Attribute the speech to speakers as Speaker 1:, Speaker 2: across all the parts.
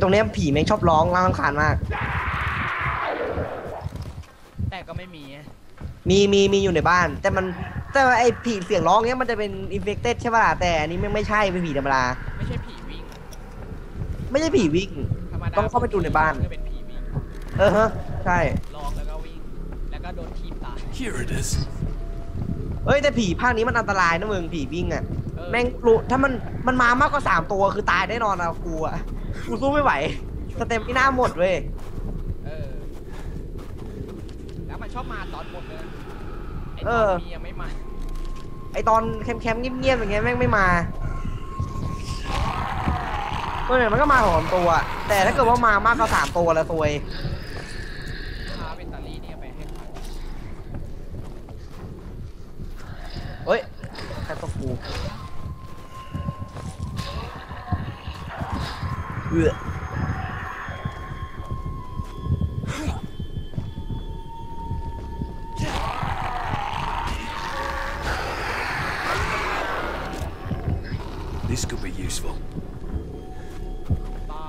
Speaker 1: ไอตรงเนี้ยผีแม่งชอบร้องร้องรำคาญมาก
Speaker 2: แต่ก็ไม่มีไง
Speaker 1: มีมีมีอยู่ในบ้าน แต่มันแต่ว่าไอผีเสียงร้องเนี้ยมันจะเป็นอินเฟคเต็ดใช่ป่ะแต่อันนี้ไม่งไม่ใช่เป็นผีธรรมดา
Speaker 2: ไม่ใช่ผีวิ่ง
Speaker 1: ไม่ใช่ผีวิ่ง
Speaker 2: ธรรมดา
Speaker 1: ต้องเข้าไปดูในบ้าน
Speaker 2: ก็เป็นผีวิ่ง
Speaker 1: เออฮะใช่
Speaker 2: ลองแล้วก็วิ่ง แล้วก็โดนทีบตาย
Speaker 3: Here it is.
Speaker 1: เอ้ยแต่ผีภาคนี้มันอันตรายนะมึงผีวิ่งอะ
Speaker 2: เออ
Speaker 1: แม่งรู้ถ้ามันมันมามากกว่าสามตัวคือตายแน่นอนอะกูอะ กูสู้ไม่ไหว สเต็มที่หน้าหมดเว้ย
Speaker 2: เออ แล้วมันชอบมาตอนหมดเลยไอ
Speaker 1: เอ
Speaker 2: ตอน
Speaker 1: อ
Speaker 2: มียังไม่มา
Speaker 1: ไอตอนแคมป์ๆเงียบๆอย่างเงี้ยแม่งไม่มาตัวเนี่ยมันก็มาสองตัว แต่ถ้าเกิดว่ามามากกว่าสามตัวแล้วซวย
Speaker 2: พาเบตเตอรี่เนี่ยไปให้ใคร
Speaker 1: เฮ้ยใครตกกู เอือ
Speaker 3: This could be useful.
Speaker 2: บ้า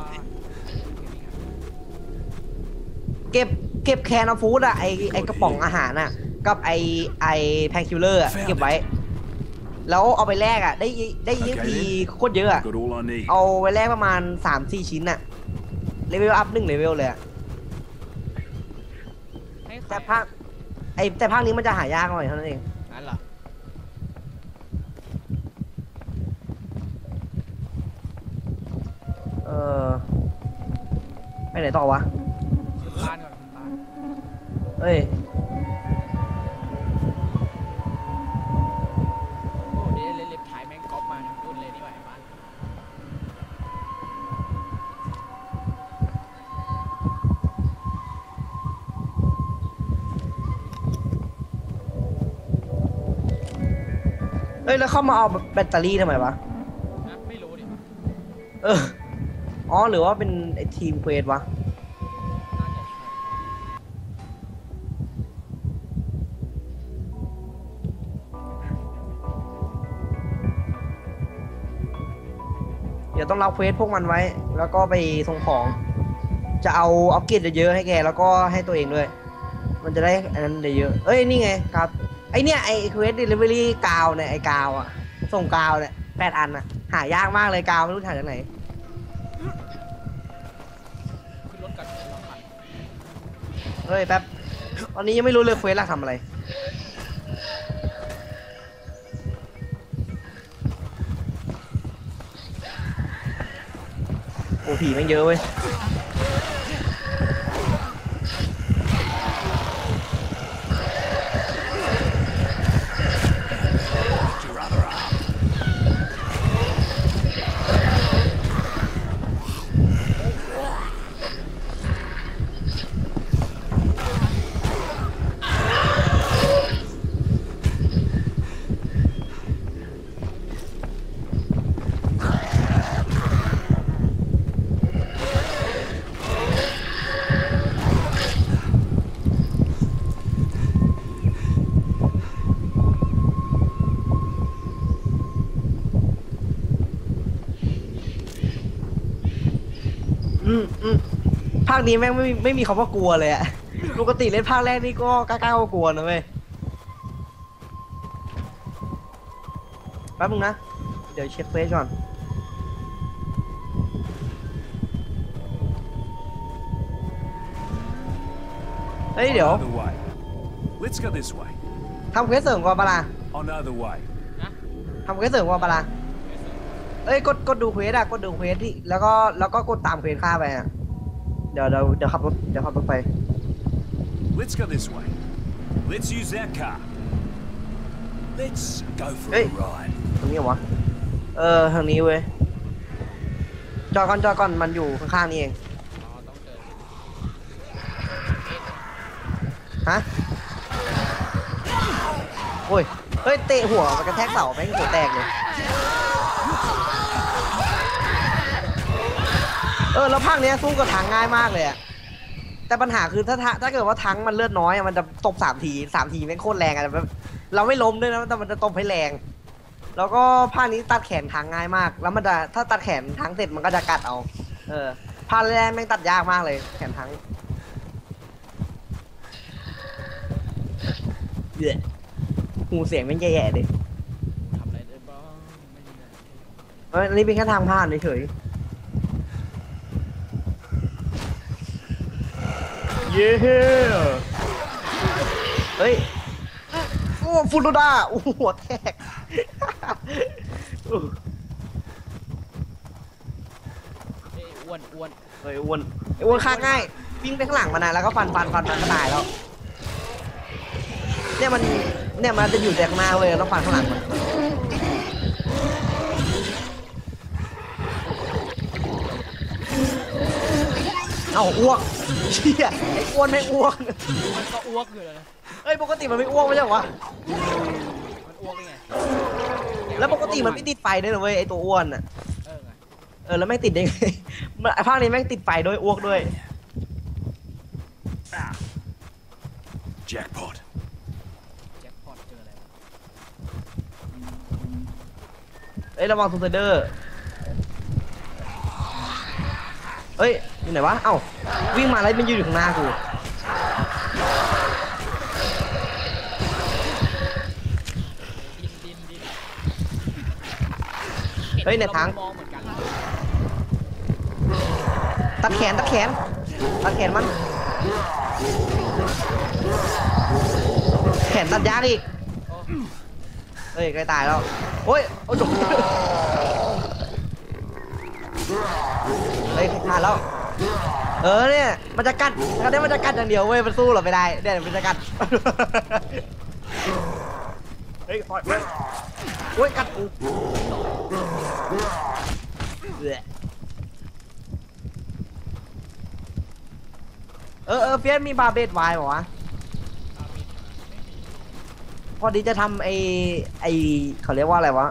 Speaker 1: เก็บเก็บแคนอฟูดอะไอไอกระป๋องอาหารอะกับไอไอแพนคิลเลอร์อะเก็บไว้ แล้วเอาไปแลกอะได้ได้ยี่ทีโคตรเยอะอะ
Speaker 3: Got all I need.
Speaker 1: เอาไว้แลกประมาณสามสี่ชิ้นอะเลเวลอัพหนึ่งเลเวลเลยอะ
Speaker 2: ให้ใคร
Speaker 1: แต่ภาคไอแต่ภาคนี้มันจะหายากหน่อยเท่านั้นเอง
Speaker 2: นั่นเหรอ
Speaker 1: เออไปไหนต่อวะ
Speaker 2: ขึ้นบ้านก่อนขึ้นบ้าน
Speaker 1: เอ้ย
Speaker 2: แล้ว
Speaker 1: เข้ามาเอาแบตเตอรี่ทำไมวะ
Speaker 2: นะไม่รู้ดิ
Speaker 1: เออ อ๋อ หรือว่าเป็นไอทีมเควสวะ
Speaker 2: น่าจะใช่
Speaker 1: เดี๋ยวต้องรับเควสพวกมันไว้ แล้วก็ไปส่งของ จะเอาอัปเกรดเยอะๆให้แก แล้วก็ให้ตัวเองด้วย มันจะได้อันนั้นได้เยอะเอ้ย นี่ไงครับ ไอเนี่ยไอเควสเดลิเวอรี่กาวเนี่ยไอกาวอะส่งกาวเนี่ยแปดอันอะหายากมากเลยกาวไม่รู้หาจากไหน
Speaker 2: ขึ้นรถกันรถคัน
Speaker 1: เฮ้ยแป๊บตอนนี้ยังไม่รู้เลยเควสหลักทำอะไรโอ้ผีแม่งเยอะเว้ย อืมอืมภาคนี้แม่งไม่มีไม่มีคำว่ากลัวเลยอะปกติเล่นภาคแรกนี่ก็กล้าๆกลัวๆนะเว้ยแป๊บนึงนะ เดี๋ยวเช็คเฟซก่อน เฮ้ย เดี๋ยว
Speaker 3: Another way. Let's go this way.
Speaker 1: ทำเควสเสริมก่อนปะล่ะ
Speaker 3: Another way.
Speaker 2: นะ
Speaker 1: ทำเควสเสริมก่อนปะล่ะ เอ้ยกดกดดูเควสอะกดดูเควสที่แล้วก็แล้วก็กดตามเควสค่าไปอะเดี๋ยวเดี๋ยวเดี๋ยวขับรถเดี๋ยวขับรถไป
Speaker 3: Let's go this way. Let's use that car. Let's go for
Speaker 1: Hey.
Speaker 3: a ride.
Speaker 1: ตรงนี้เหรอวะเออทางนี้เว้ยจอดก่อนจอดก่อนมันอยู่ข้างๆนี่เอง
Speaker 2: อ๋อต้องเดิน
Speaker 1: ฮะโอ้ยเฮ้ยเตะหัวมันกระแทกเสาแม่งหัวแตกเลย เออแล้วภาคเนี้ยสู้กับถังง่ายมากเลยอะแต่ปัญหาคือถ้าถ้าถ้าเกิดว่าทั้งมันเลือดน้อยอะมันจะตบสามทีสามทีแม่งโคตรแรงอะแบบเราไม่ล้มด้วยนะแต่มันจะตบให้แรง แล้วก็ภาคนี้ตัดแขนทางง่ายมาก แล้วมันจะถ้าตัดแขนทางเสร็จมันก็จะกัดเอา เออพาแรกแม่งตัดยากมากเลย แขนทั้งเย้หูเสียงแม่งแย่ๆดิ
Speaker 2: ทำอะไรได้บ้างไม่มีอะไร
Speaker 1: เอ้ยอันนี้เป็นแค่ทางผ่านเฉยๆ เย้เฮ้ยโอ้ฟุตโดดาโอ้โหหัวแตก
Speaker 2: เอ้ยอ้วนอ้วน
Speaker 1: เฮ้ยอ้วนไอ้อ้วนฆ่าง่ายวิ่งไปข้างหลังมันนะแล้วก็ฟันฟันฟันฟันก็ตายแล้วเนี่ยมันเนี่ยมันจะอยู่แต่ข้างหน้าเว้ยแล้วฟันข้างหลังมันเอ้าอ้วก เชี่ยไอ้อ้วนไม่อ้วก
Speaker 2: มันก็อ้วกอยู่เลยนะ
Speaker 1: เอ้ยปกติมันไม่อ้วกไม่ใช่เหรอวะ
Speaker 2: มันอ้วกได้ไง
Speaker 1: แล้วปกติมันไม่ติดไฟด้วยนะเว้ยไอ้ตัวอ้วนอะ
Speaker 2: เออไง
Speaker 1: เออแล้วไม่งติดได้ไงมันไอ้ภาคนี้แม่งติดไฟด้วยอ้วกด้วย
Speaker 3: Jackpot.
Speaker 2: แจ็คพอตเจออะไรวะ
Speaker 1: เอ้ยระวังทูเซเดอร์ เอ้ยอยู่ไหนวะเอ้าวิ่งมาแล้วมันยืนอยู่ข้างหน้ากูเฮ้ยในทางตัดแขนตัดแขนตัดแขนมันแขนตัดยากอีกเอ้ยใกล้ตายแล้วโอ้ยโอ้ยจบ ฮ้ยขาดแล้ว เออเนี่ยมันจะกัดกัดได้มันจะกัดอย่างเดียวเว้ยมันสู้เราไม่ได้เนี่ยมันจะกัดเฮ้ยปล่อยเว้ยโอ้ยกัดกูเออเออเฟียสมีบาเบดไวน์เหรอวะพอดีจะทำไอไอเขาเรียกว่าอะไรวะ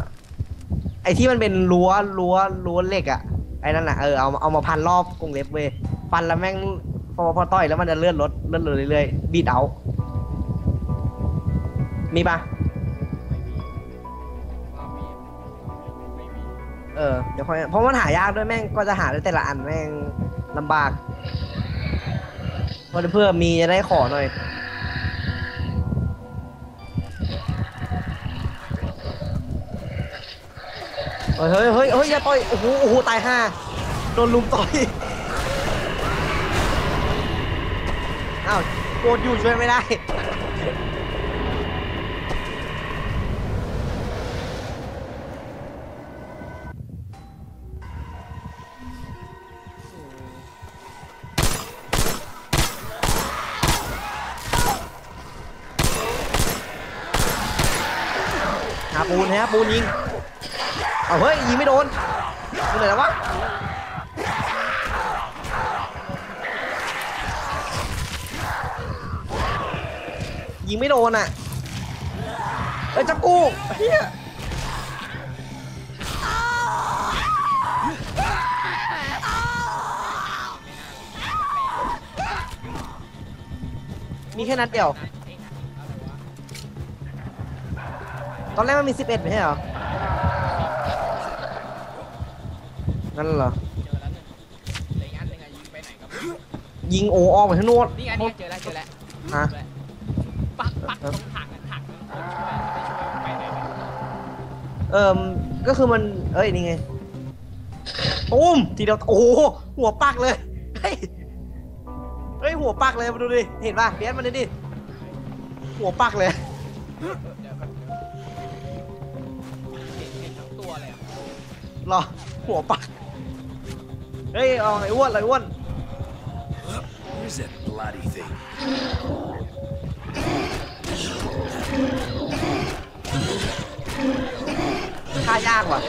Speaker 1: ไอที่มันเป็นรั้วรั้วรั้วเหล็กอะ ไอนั่นน่ะเออเอาเอามาพันรอบกรงเล็บเว้ยฟันแล้วแม่งพอพอต่อยแล้วมันจะเลื่อนรถเลื่อนรถเรื่อยๆบีดเอามีปะ
Speaker 2: ไม่มีว่ามีไม่มี
Speaker 1: เออเดี๋ยวค่อยเพราะมันหายากด้วยแม่งก็จะหาได้แต่ละอันแม่งลำบากเพราะเพื่อมีจะได้ขอหน่อย เฮ้ยเฮ้ยเฮ้ยเฮ้ยอย่าต่อยโอ้โหโอ้โหตายห่าโดนลุมต่อยอ้าวโกดอยู่ช่วยไม่ได้หาปูนฮะปูนยิง เอาเฮ้ยยิงไม่โดนอยู่ไหนแล้ววะยิงไม่โดนอะเอ้ยจับกูเฮียมีแค่นัดเดียว ตอนแรกมันมี 11ไม่ใช่เหรอ นั่นเหรอ
Speaker 2: เจอแล้วหนึ่งเหลืออีกอันหนึ่งอะยิงไปไหนก็ไม่รู้
Speaker 1: ยิงโอออกไปข้างโน้น
Speaker 2: นี่ไงนี่ไงเจอแล้วเจอแล้ว
Speaker 1: ฮะ
Speaker 2: ปักปักตรงถังอะถังนึงคนช่วยไปช่วยไปไหนไม่รู้
Speaker 1: เอิมก็คือมัน เอ้ย นี่ไงตูมทีเดียว โอ้โห หัวปักเลย เฮ้ย เฮ้ย หัวปักเลย มาดูดิ เห็นป่ะเบียสมาดิดิ หัวปักเลย
Speaker 2: เดี๋ยวก่อนเห็นเห็นทั้งตัวเลยอะ
Speaker 1: รอ หัวปัก เฮ้ยเอาไอ้อ้วนไอ้อ้วน
Speaker 3: Where's that bloody thing?
Speaker 1: ฆ่ายากว่ะ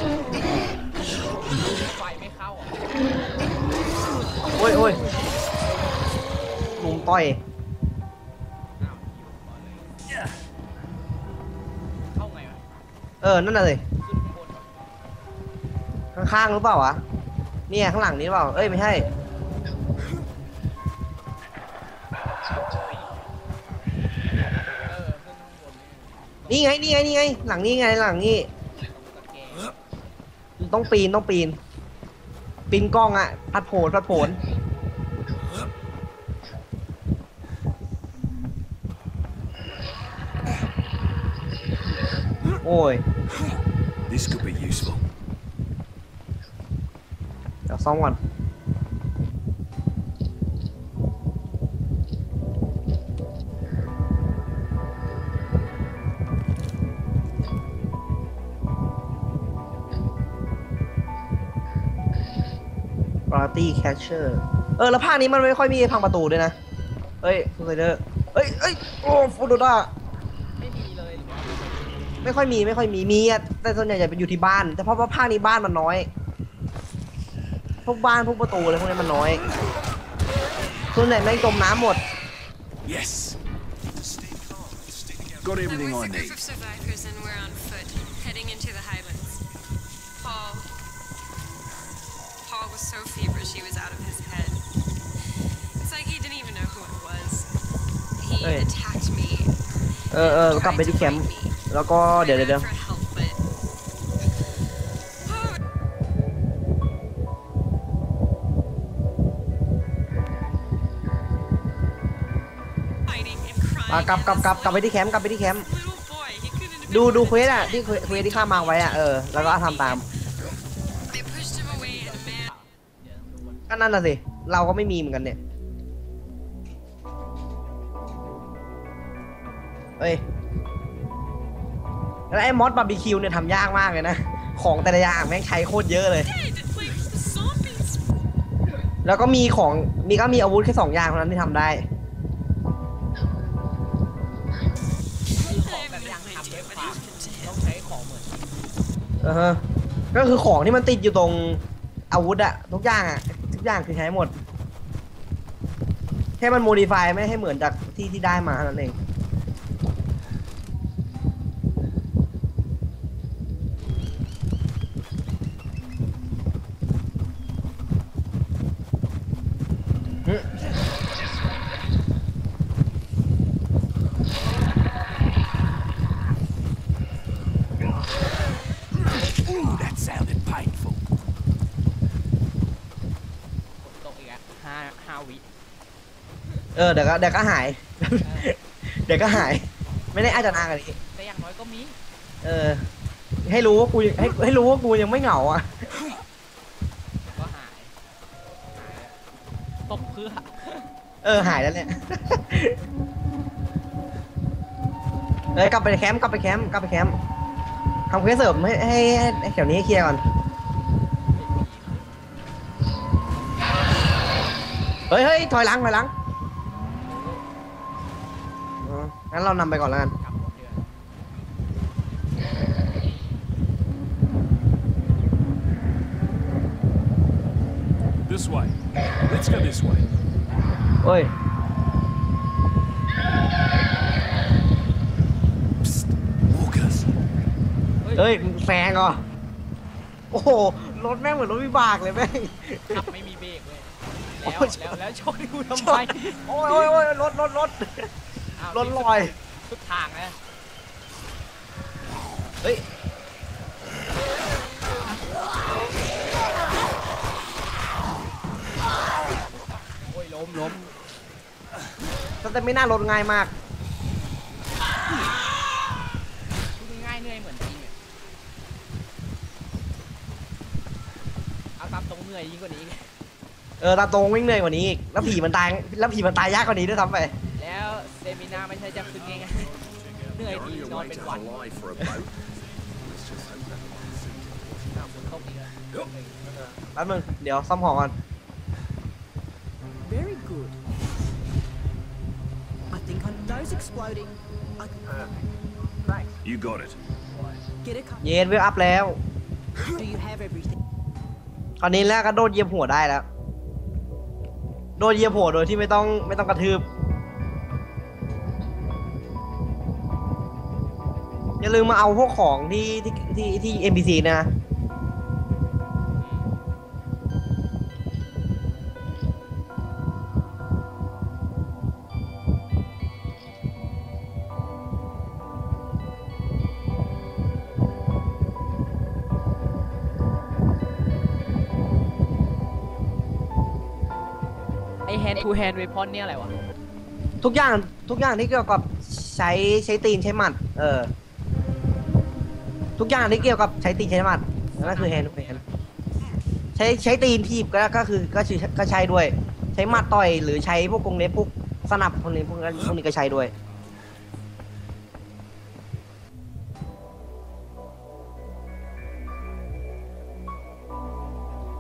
Speaker 2: ไฟไม่เข้าอะ
Speaker 1: โอ้ยโอ้ยลุมต่อย
Speaker 2: อ้าวอยู่ก่อนเลยเข้าไงวะ
Speaker 1: เออ นั่นน่ะสิ
Speaker 2: ขึ้นข้างบนวะ
Speaker 1: ข้างๆหรือเปล่าวะ เนี่ยข้างหลังนี้หรือเปล่า เอ้ยไม่ใช่
Speaker 2: เออขึ้นข้างบนนี่
Speaker 1: นี่ไงนี่ไงนี่ไง หลังนี้ไงหลังนี้
Speaker 2: ตะแกรง
Speaker 1: ต้องปีนต้องปีนปินกล้องอะพัดโผนพัดโผนโอ้ย
Speaker 3: This could be useful.
Speaker 1: เดี๋ยวซ่อมก่อนปาร์ตี้แคชเชอร์เออ แล้วภาคนี้มันไม่ค่อยมีพังประตูด้วยนะเฮ้ยฟูไซเดอร์เฮ้ยเฮ้ยโอ้ฟูโดดา
Speaker 2: ไม่มีเลยหรือว่า
Speaker 1: ไม่ค่อยมีไม่ค่อยมีมีอะแต่ส่วนใหญ่จะเป็นอยู่ที่บ้าน แต่เพราะว่าภาคนี้บ้านมันน้อย วกบ้านพวกประตูอะไรพวกนี้มันน้อยส่วนใหญ่แม่งจมน้ำหมด
Speaker 3: Yes. Stay calm. Stick together. Got everything
Speaker 4: We're
Speaker 3: I
Speaker 4: with a group
Speaker 3: need.
Speaker 4: of survivors and we're on foot, heading into the Highlands. Paul. Paul was so feverish he was out of his head. It's like he didn't even know who I was. He
Speaker 1: Hey.
Speaker 4: attacked me.
Speaker 1: เออเออกลับ
Speaker 4: tried
Speaker 1: ไป
Speaker 4: to
Speaker 1: ที่แคม
Speaker 4: fight
Speaker 1: ป์
Speaker 4: me.
Speaker 1: แล้วก็เดี๋ยว
Speaker 4: I
Speaker 1: เดี๋ยว อะกลับกลับกลับกลับไปที่แคมป์กลับไปที่แคมป์ดูดูเควสอะ
Speaker 4: protective.
Speaker 1: ที่เควสเควสที่ข้ามมาไว้อะเออแล้วก็ทำตาม
Speaker 2: ก็นั่
Speaker 1: นน่ะสิเราก็ไม่มีเหมือนกันเนี่ยเฮ้ยแล้วไอ้มอสบาร์บีคิวเนี่ยทำยากมากเลยนะ ของแต่ละอย่างแม่งใช้โคตรเยอะเลย แล้วก็มีของมีก็มีอาวุธแค่สองอย่างเท่านั้นที่ทำได้
Speaker 2: ออ
Speaker 1: ฮะก็คือของที่มันติดอยู่ตรงอาวุธอะทุกอย่างอะทุกอย่างคือใช้หมด แค่มันโมดิฟายไม่ให้เหมือนจากที่ที่ได้มาเท่านั้นเองอืม
Speaker 3: Ooh, that sounded painful.
Speaker 2: ฝนตกอีกอะห้าห้าวิ
Speaker 1: เออเดี๋ยวก็เดี๋ยวก็หาย เดี๋ยวก็หาย ไม่ได้อาจจะนานกว่านี้
Speaker 2: แต่อย่างน้อยก็มี
Speaker 1: เออ ให้รู้ว่ากูยังให้ให้รู้ว่ากูยังไม่เหงาอะ
Speaker 2: ก็หายตบเพื่อ
Speaker 1: เออหายแล้วเนี่ยเอ้ยกลับไปแคมป์กลับไปแคมป์กลับไปแคมป์ทำเควสเสริมให้ให้ให้แถวนี้ให้เคลียร์ก่อนเฮ้ยเฮ้ยถอยหลังถอยหลัง งั้นเรานำไปก่อนแล้วกัน
Speaker 2: กลับหมดเดือน
Speaker 3: This way. Let's go this way.
Speaker 1: เฮ้ย
Speaker 3: Psst. Walkers.
Speaker 1: เฮ้ยแซงเหรอ โอ้โห รถแม่งเหมือนรถวิบากเลยแม่ง
Speaker 2: ขับไม่มีเบรกเลยแล้ว
Speaker 1: โอ้ย
Speaker 2: แล้วแล้วชนกูทำ
Speaker 1: ช
Speaker 2: ไม
Speaker 1: นโอ้ยโอ้ยโอ้ยรถรถรถ
Speaker 2: อ้าว
Speaker 1: รถลอย
Speaker 2: ทุกทางนะ
Speaker 1: เฮ้ย
Speaker 2: โอ้ยล้มล้ม
Speaker 1: แต่ไม่น่ารถง่ายมาก
Speaker 2: พูดง่ายๆเหนื่อยเหมือนจริงอะเอาตามตรงเหนื่อยยิ่งกว่านี้อีก
Speaker 1: เออตาตรงวิ่งเหนื่อยกว่านี้อีก แล้วผีมันตาย แล้วผีมันตายยากกว่านี้ด้วยซ้ำไป
Speaker 2: แล้ว เซมินาไม่ใช่จะขึ้นง่ายๆเหนื่อยดีนอนเป็นวัน
Speaker 3: alive for a boat. Let's just hope that
Speaker 2: อ้าวฝนตกอีกแล้ว
Speaker 1: แป๊บนึงเดี๋ยวซ่อมของก่อน
Speaker 5: Very good. I think on those exploding. I
Speaker 3: You got it.
Speaker 5: get a cut.
Speaker 1: เย็นเวลอัพแล้ว
Speaker 5: Do you have everything?
Speaker 1: คราวนี้แล้วก็โดนเหยียบหัวได้แล้ว โดนเหยียบหัวโดยที่ไม่ต้องไม่ต้องกระทืบ ลืมมาเอาพวกของที่ที่ที่ที่ NPC นะ
Speaker 2: hand to hand weapon เนี่ยอะไรวะ
Speaker 1: ทุกอย่างทุกอย่างที่เกี่ยวกับใช้ใช้ตีนใช้หมัด เออ ทุกอย่างที่เกี่ยวกับใช้ตีนใช้หมัดนั่นคือแฮนด์แฮนใช้ใช้ตีนทีบก็ก็คือก็ใช้ก็ใช้ด้วย ใช้หมัดต่อยหรือใช้พวกกรงเล็บพวกสนับพวกนี้พวกนั้นพวกนี้ก็ใช้ด้วย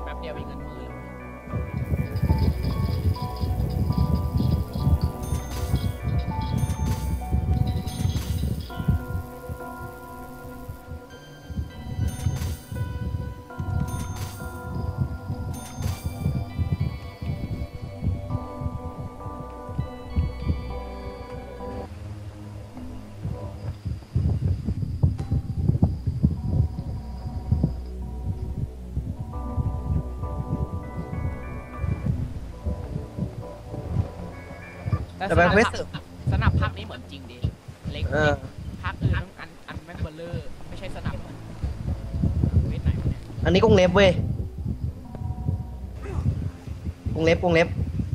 Speaker 2: แป๊บเดียวมีเงิน แล้วแต่
Speaker 1: แต่
Speaker 2: ส
Speaker 1: เป็น
Speaker 2: นับ
Speaker 1: เควส
Speaker 2: ภาคสนับภาคนี้เหมือนจริงดิ เล็ก
Speaker 1: เออ
Speaker 2: ภาคอื่นอันอันแม่งเบลเลอร์ไม่ใช่สนับเวทไหนวะเนี่ย
Speaker 1: อันนี้กรงเล็บเว้ยกรงเล็บกรงเล็บ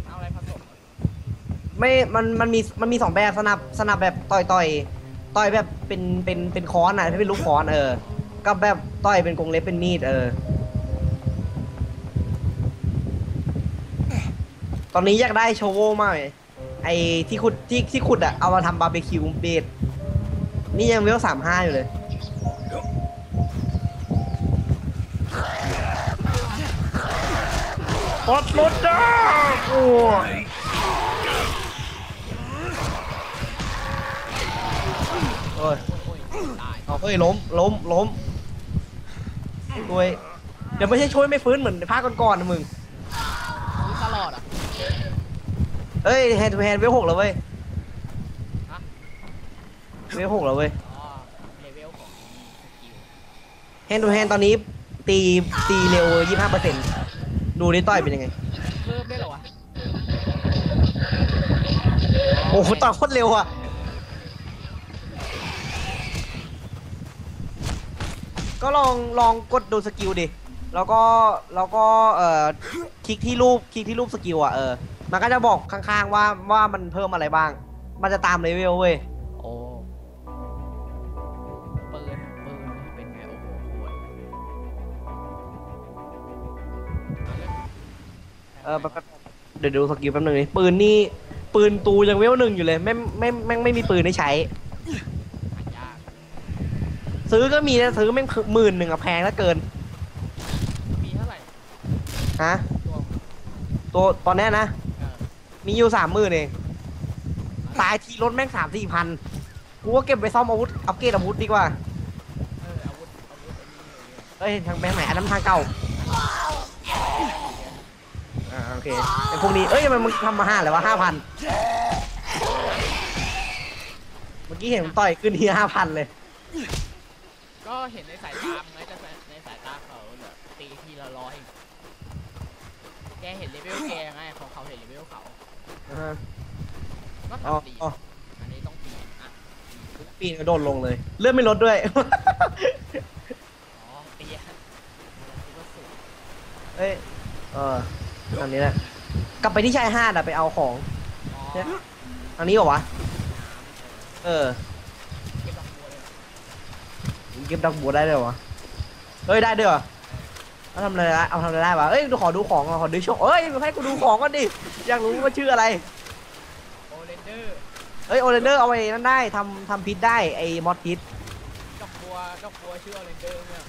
Speaker 2: เอาอะไรผสม
Speaker 1: ไม่ มัน มันมี มันมีสองแบบสนับ สนับแบบต่อยต่อยต่อยแบบเป็น เป็น เป็นค้อนอะที่เป็นลูกค้อนเออกับแบบต่อยเป็นกรงเล็บเป็นมีดเออ ตอนนี้อยากได้โชโวมากเลย ไอ้ที่ขุดที่ที่ขุดอะเอามาทำบาร์บีคิวเบดนี่ยังเวลสามห้าอยู่เลยปดรถจ้าโอ้ยโอ้ยเอาเฮ้ยล้มล้มล้มช่วยเดี๋ยวไม่ใช่ช่วยไม่ฟื้นเหมือนภาคก่อนๆนะมึง
Speaker 2: รู้ตลอดอะ
Speaker 1: เฮ้ยแฮนด์ทูแฮนด์เวลหกแล้วเว้ย
Speaker 2: ฮะ
Speaker 1: เวลหกแล้วเว้ย
Speaker 2: อ๋อเลเวลของสกิล
Speaker 1: แฮนด์ทูแฮนด์ตอนนี้ตีตีเร็วยี่ห้าเปอร์เซ็นต์ดูดิต่อยเป็นยังไง
Speaker 2: เพิ่มได้เหรอวะ
Speaker 1: โอ้โหต่อยโคตรเร็วอะก็ลองลองกดดูสกิลดิแล้วก็แล้วก็เอ่อคลิกที่รูปคลิกที่รูปสกิลอะเออ มันก็จะบอกข้างๆว่าว่ามันเพิ่มอะไรบ้าง มันจะตามเลเวลเว้ย
Speaker 2: โอ้ปืนปืนเป็นไง โอ้โหโหด
Speaker 1: เออแป๊บๆเดี๋ยวดูสกิลแป๊บนึงนี่ปืนนี่ปืนตูยังเวลหนึ่งอยู่เลยไม่ไม่ไม่ไม่ไม่มีปืนให้ใช้
Speaker 2: หายาก
Speaker 1: ซื้อก็มีนะซื้อแม่งหมื่นหนึ่งอะแพงแล้วเกิน
Speaker 2: มีเท่าไหร่
Speaker 1: ฮะ
Speaker 2: ตัว
Speaker 1: ตัวตอนเนี้ยนะ
Speaker 2: เออ
Speaker 1: มีอยู่สามหมื่นเอง ตายทีรถแม่งสามสี่พัน กูว่าเก็บไปซ่อมอาวุธ อัปเกรดอาวุธดีกว่า
Speaker 2: เอออาวุธอาวุธอันนี้เลย
Speaker 1: เอ้ยทางแบงค์ไหนอันนั้นทางเก่า อ่าโอเคไอ้พวกนี้ เอ้ยทำไมมึงทำมาห้าเลยวะห้าพัน เมื่อกี้เห็นมึงต่อยขึ้นทีห้าพันเลย
Speaker 2: ก็เห็นในสายตามไงแต่ในสายตาเขาเหลือตีทีละร้อยแกเห็นเลเวลแกไง อ่า
Speaker 1: ฮะ
Speaker 2: ก็
Speaker 1: อ๋อ
Speaker 2: ทำดี
Speaker 1: อ๋อ
Speaker 2: อันนี้ต้องปีนอะ
Speaker 1: ปีนกระโดดลงเลย เลื่อนไม่ลดด้วย
Speaker 2: อ๋อเตียคิดว่าสูง
Speaker 1: เอ้ยเอออันนี้แหละ กลับไปที่ชายหาดอะไปเอาของ
Speaker 2: อ๋อ
Speaker 1: เนี่ยอันนี้เหรอวะเออ
Speaker 2: เก็บดอกบัวเลยเหรอ
Speaker 1: เก็บดอกบัวได้ด้วยวะ เฮ้ยได้ด้วยเหรอ เอาทำอะไรได้เอาทำอะไรได้วะเอ้ยดูขอดูของก่อนขอดูโชว์เอ้ยให้กูดูของก่อนดิ อยากรู้ว่าชื่ออะไร
Speaker 2: โอเรนเดอร์
Speaker 1: เอ้ยโอเรนเดอร์เอาไว้นั่นได้ทำทำพิษได้ไอ้มอสพิษ
Speaker 2: ดอกบัว ดอกบัวชื่อโอเรนเดอร์เนี่ย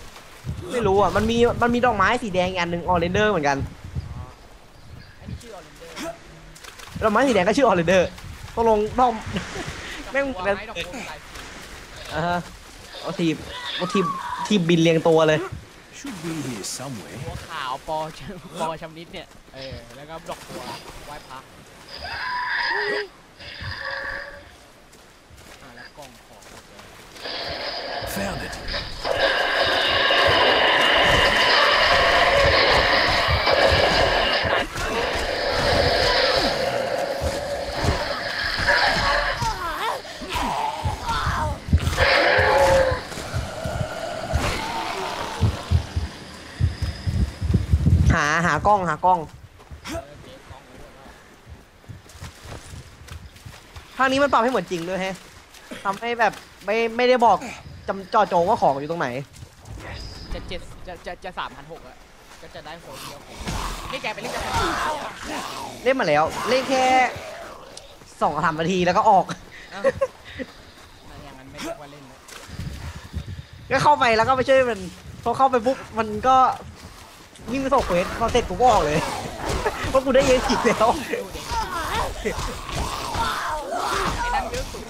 Speaker 1: ไม่รู้อะ มันมี มันมีดอกไม้สีแดงอีกอันหนึ่งออเรนเดอร์เหมือนกัน
Speaker 2: อ๋ออันนี้ชื่อโอเรนเดอร์
Speaker 1: ดอกไม้สีแดงก็ชื่อออเรนเดอร์ตกลงดอก
Speaker 2: ด
Speaker 1: แม่ง
Speaker 2: อกบัว
Speaker 1: แบบ
Speaker 2: ไม้ดอกบัวมีหลายสี
Speaker 1: อ่าฮะเอาทีบเอาทีบทีบบินเรียงตัวเลย
Speaker 3: Should be here somewhere.
Speaker 2: บัวขาวปอชปอชำนิดเนี่ย เออ แล้วก็ดอกบัวไหว้พระอ่าแล้วกล่องของหมดเลย
Speaker 3: Found it.
Speaker 1: หาหากล้องหากล้อง
Speaker 2: เออเก็บกล่องไว้หมดแล้ว
Speaker 1: ภาคนี้มันปรับให้เหมือนจริงด้วยแฮะทำให้แบบไม่ไม่ได้บอกจำเจ่อจงว่าของอยู่ตรงไหน
Speaker 2: จะเจ็ดจะจะจะสามพันหกอะก็จะได้โฟเทียของนี่แกไปเล่นกับใคร
Speaker 1: เล่นมาแล้ว เล่นแค่สองสามนาทีแล้วก็ออก
Speaker 2: เอ้านั่นอย่างนั้นไม่เรียกว่าเล่นเลย
Speaker 1: ก็เข้าไปแล้วก็ไปช่วยมันพอเข้าไปปุ๊บมันก็ ยิ่งไปส่งเควสพอเสร็จกูบอกเลยเพราะกูได้เยอะจริงแล้ว
Speaker 2: เด็กไอ้นั่นเยอะสุด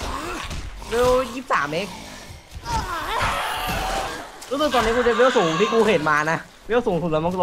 Speaker 1: เวยี่สามเองรู้สึกตอนนี้กูจะเวลสูงที่กูเห็นมานะเวลสูงสุดแล้วมั้ง